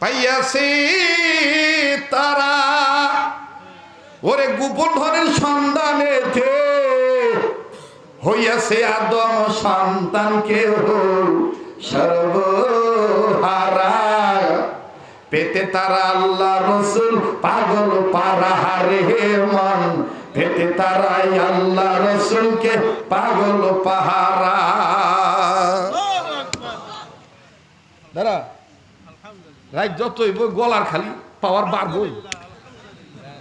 পাইয়াছে তারা, ওরে গোপন ধনের সন্ধানেতে হইয়াছে আদম সন্তানকে সর্বহারা। পেতে তারা আল্লাহ রসুল, পাগল পারা হারে মন। পেতে তারাই আল্লাহ রসুলকে পাগল পাহারা। রাইট যতই বই গলার খালি পাওয়ার বাড়বই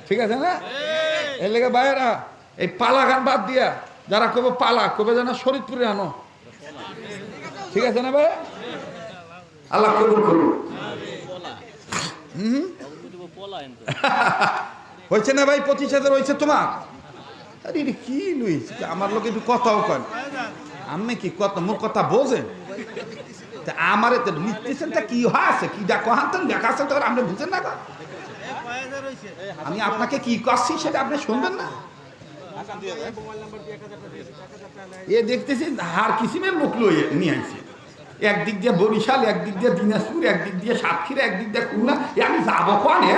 ঠিক আছে না? এর লেগে বাইরা এই পালা গান বাদ দিয়া যারা কবে পালা কবে যেন শরীরপুরে আনো। ঠিক আছে না ভাই? আল্লাহ কবুল করুন হয়েছে না ভাই পঁচিশ হাজার হয়েছে তোমার? আরে এটা কি লুইছে আমার লোক একটু কথাও কয় আমি কি কথা মোর কথা বোঝেন তা আমার তো লিখতেছেন, তা কি আছে কি যা কহাতেন দেখাচ্ছেন তো আপনি বুঝেন না? আমি আপনাকে কি করছি সেটা আপনি শুনবেন না? এ দেখতেছি, হার কিসিমের লোক লইয়ে নিয়ে আইছে। একদিক দিয়ে বরিশাল, একদিক দিয়ে দিনাজপুর, একদিক দিয়ে সাতক্ষীরা, একদিক দিয়ে খুলনা। এ আমি যাব কনে?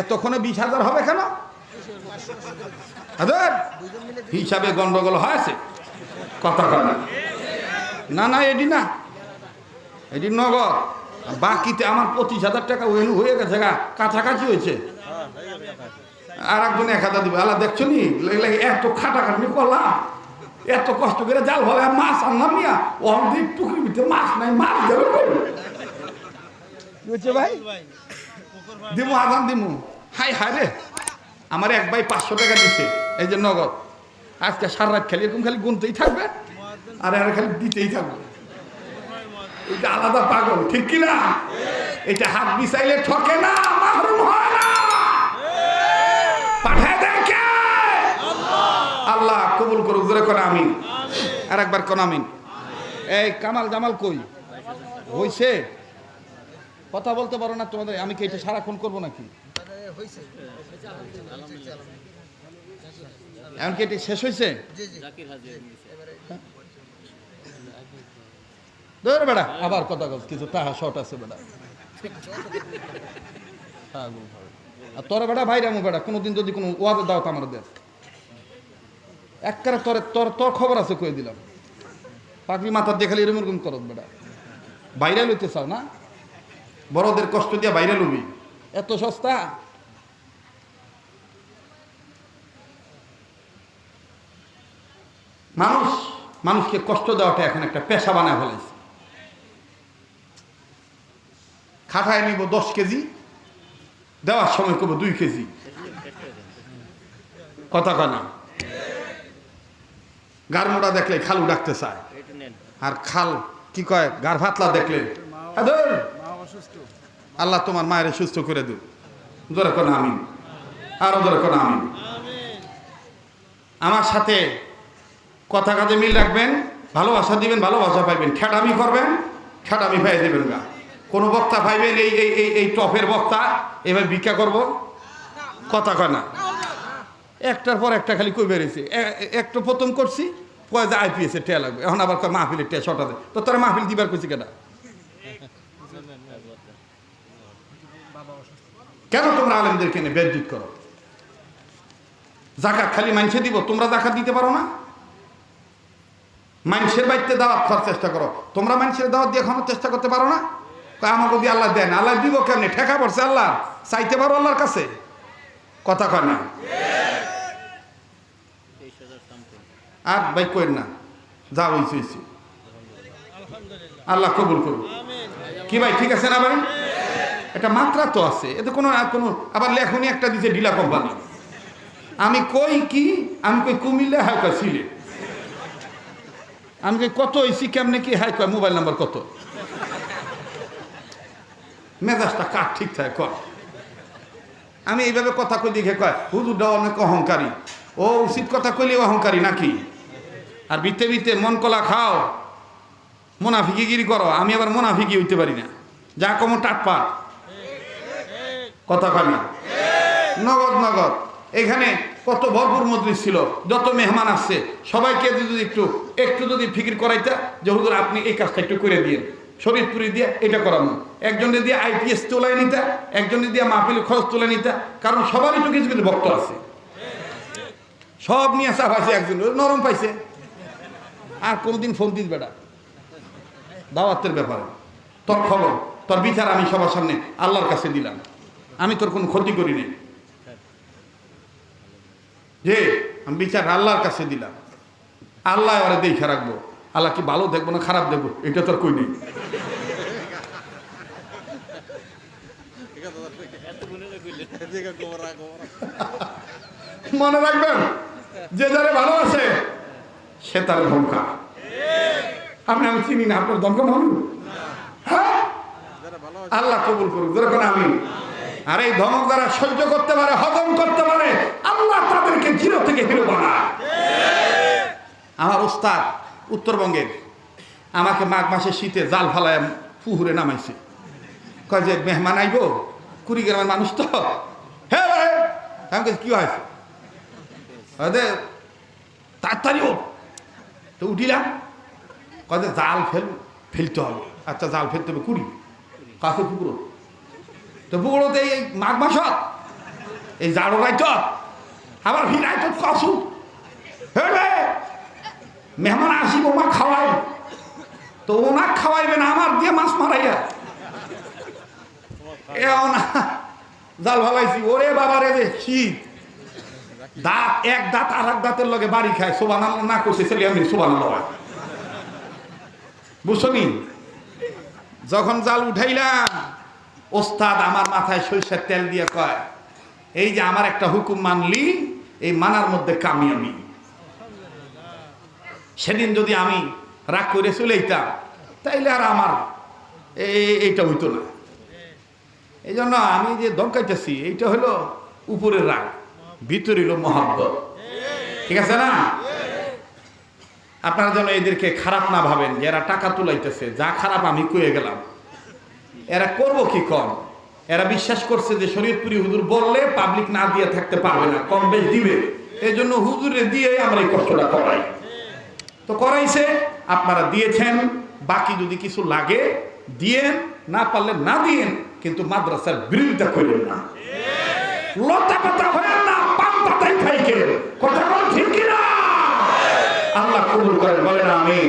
এতক্ষণে বিশ হাজার হবে কেন? হাজার? হিসাবে গন্ডগোল হয়েছে। কথা কথা না না এটি না। এটি নগদ। বাকিতে আমার পঁচিশ হাজার টাকা ওয়েলু হয়ে গেছে গা, কাছাকাছি হয়েছে। আর একজন এক হাজার দিবে। আল্লাহ, দেখছ নি? এত খাটাখাটনি করলাম এত কষ্ট করে জাল ভাবে মাছ আনলাম নিয়া। অনেক পুকুর ভিতরে মাছ নাই, মাছ দেবে? বুঝছে ভাই? দিমু আদান দিমু। হাই হাই রে। আমার এক ভাই পাঁচশো টাকা দিছে, এই যে নগদ। আজকে সারা রাত খালি, এরকম খালি গুনতেই থাকবে। আর আর খালি দিতেই থাকবে এটা আলাদা পাগল ঠিক কি না? এটা হাত বিছাইলে ঠকে না মাহরুম হয় না। পাঠায় দেয় কে? আল্লাহ কবুল করুক জোরে কোন আমিন। আর একবার কোন আমিন। এই কামাল জামাল কই? হইছে? কথা বলতে পারো না তোমাদের আমি কি এটা সারাক্ষণ করব নাকি? এমন কি এটি শেষ হয়েছে ধর বেড়া, আবার কথা বল কিছু টাকা শর্ট আছে বেড়া। আর তোর বেড়া ভাইরা মু বেড়া, কোনোদিন যদি কোনো ওয়াজে দাও তো আমার দেশ একবারে তোর তোর তোর খবর আছে কই দিলাম। পাগড়ি মাথার দেখালে এরকম এরকম করত বেড়া। বাইরে লইতে চাও না? বড়দের কষ্ট দিয়ে বাইরে লবি এত সস্তা? মানুষ, মানুষকে কষ্ট দেওয়াটা এখন একটা পেশা বানায় ফেলেছে খাটায় নিব দশ কেজি, দেওয়ার সময় করব দুই কেজি। কথা কানা গার মোটা দেখলে খালু ডাকতে চায়। আর খাল কি কয়? গার ভাতলা দেখলে আল্লাহ তোমার মায়ের সুস্থ করে দিও জোরে কোন আমিন। আরও জোরে কোন আমিন। আমার সাথে কথা কাজে মিল রাখবেন, ভালোবাসা দিবেন, ভালোবাসা পাইবেন খ্যাটামি করবেন খ্যাটামি পাই দেবেন গা। কোনো বক্তা পাইবেন এই এই এই টপের বক্তা এবার ভিক্ষা করব? কথা কয় না। একটার পর একটা খালি কই বেরিয়েছে একটা প্রথম করছি কয় যে আইপিএস এর টেয়া লাগবে। এখন আবার মাহফিলের টেয়া শটা দেয় তো তোরা মাহফিল দিবার কইছি কেনা কেন তোমরা আলেমদেরকে এনে বেদজিত করো? জাকাত খালি মাইনসে দিব, তোমরা জাকাত দিতে পারো না? মানুষের বাড়িতে দাওয়াত খাওয়ার চেষ্টা করো। তোমরা মানুষের দাওয়াত দিয়ে খাওয়ানোর চেষ্টা করতে পারো না? কয়, আমাকে দিয়ে আল্লাহ দেন, আল্লাহ দিব কেমনি? ঠেকা পড়ছে আল্লাহ। চাইতে পারো আল্লাহর কাছে? কথা কয় না? আর ভাই কইন না। যা হইছে আল্লাহ কবুল করুন কি ভাই, ঠিক আছে না ভাই? এটা মাত্রা তো আছে। এতে কোনো কোনো, আবার লেখনি একটা দিছে ডিলা কোম্পানি। আমি কই কি? আমি কই কুমিল্লা হ্যাঁ কয় সিলেট। আমি কই কত হয়েছি কেমনে কি হ্যাঁ কয় মোবাইল নাম্বার কত? মেজাজটা কার ঠিক থাকে কর? আমি এইভাবে কথা কই দেখে কয় হুজুরটা অনেক অহংকারী। ও উচিত কথা কইলে অহংকারী নাকি? আর বিতে বিতে মন কলা খাও, মোনাফিকিগিরি করো, আমি আবার মোনাফিকি হইতে পারি না। যা কমো টাটপাট কথা কয় না? নগদ নগদ। এখানে কত ভরপুর মজলিস ছিল, যত মেহমান আসছে, সবাইকে যদি একটু একটু যদি ফিকির করাইতা, যে হুজুর আপনি এই কাজটা একটু করে দিন শরীরপুরি দিয়ে এটা করানো একজনে দিয়ে আইপিএস তোলাই নিতা, একজনে দিয়ে মাহফিল খরচ তুলে নিতা, কারণ সবারই তো কিছু কিছু ভক্ত আছে। সব নিয়ে আসা পাইছে একজন নরম পাইছে। আর কোনদিন ফোন দিস বেটা। দাওয়াতের ব্যাপারে। তোর খবর, তোর বিচার আমি সবার সামনে আল্লাহর কাছে দিলাম। আমি তোর কোনো ক্ষতি করি নাই। যে, আমি বিচার আল্লাহর কাছে দিলাম। আল্লাহ ওরা দেখে রাখব। আল্লাহ কি ভালো দেখব না খারাপ দেখব? এটা তোর কই নেই। মনে রাখবেন, যে যারে ভালো আছে, সে তার ধমকা আপনি আমি চিনি না, আপনার ধমকা মানুষ হ্যাঁ? আল্লাহ কবুল করুক, যেরকম আমি। আর এই ধমক দ্বারা সহ্য করতে পারে, হজম করতে পারে, আল্লাহ তাদেরকে জিরো থেকে হিরো বানায়। আমার ওস্তাদ উত্তরবঙ্গের। আমাকে মাঘ মাসে শীতে জাল ফালায় পুহুরে নামাইছে। কয় যে, মেহমান আইব? কুড়িগ্রামের মানুষ তো? হ্যাঁ কি হয়েছে? তাড়াতাড়ি ওঠ তো উঠিলাম। কয় যে, জাল ফেল, ফেলতে হবে। আচ্ছা জাল ফেলতে হবে কুড়ি। কাছে পুকুরো তো পুকুরোতে এই মাঘ মাসত। এই জাড়ো রাইত আবার ভিড়াইত কসু। হ্যাঁ মেহমান আসিব মা খাওয়াই তো ওনাক খাওয়াইবেন আমার দিয়ে মাছ মারাইয়া। এ না, জাল ভালাইছি। ওরে বাবা রে শীত দাঁত, এক দাঁত আর এক দাঁতের লগে বাড়ি খায়। সোবান না করছে ছেলে আমি হয় বুঝছনি যখন জাল উঠাইলাম, ওস্তাদ আমার মাথায় সরিষার তেল দিয়ে কয়, এই যে আমার একটা হুকুম মানলি, এই মানার মধ্যে কামিয়াবি সেদিন যদি আমি রাগ করে চলে যেতাম তাইলে আর আমার এইটা হইতো না। এই জন্য আমি যে দমকাইতেছি এইটা হলো উপরের রাগ, ভিতরে হলো মহাব্বত। ঠিক আছে না? আপনারা যেন এদেরকে খারাপ না ভাবেন যে এরা টাকা তুলাইতেছে, যা খারাপ আমি কয়ে গেলাম। এরা করব কি কম? এরা বিশ্বাস করছে যে শরীয়তপুরি হুজুর বললে পাবলিক না দিয়ে থাকতে পারবে না, কম বেশ দিবে। এই জন্য হুজুরে দিয়ে আমরা এই কষ্টটা করাই। তো করাইছে, আপনারা দিয়েছেন, বাকি যদি কিছু লাগে, দিয়েন, না পারলে না দিয়েন, কিন্তু মাদ্রাসার বিরোধিতা করেন না। লতা পাতা হয়েন না, পান পাতাই খাইকে। কথা ঠিক কিনা? আল্লাহ কবুল করেন, বলেন আমি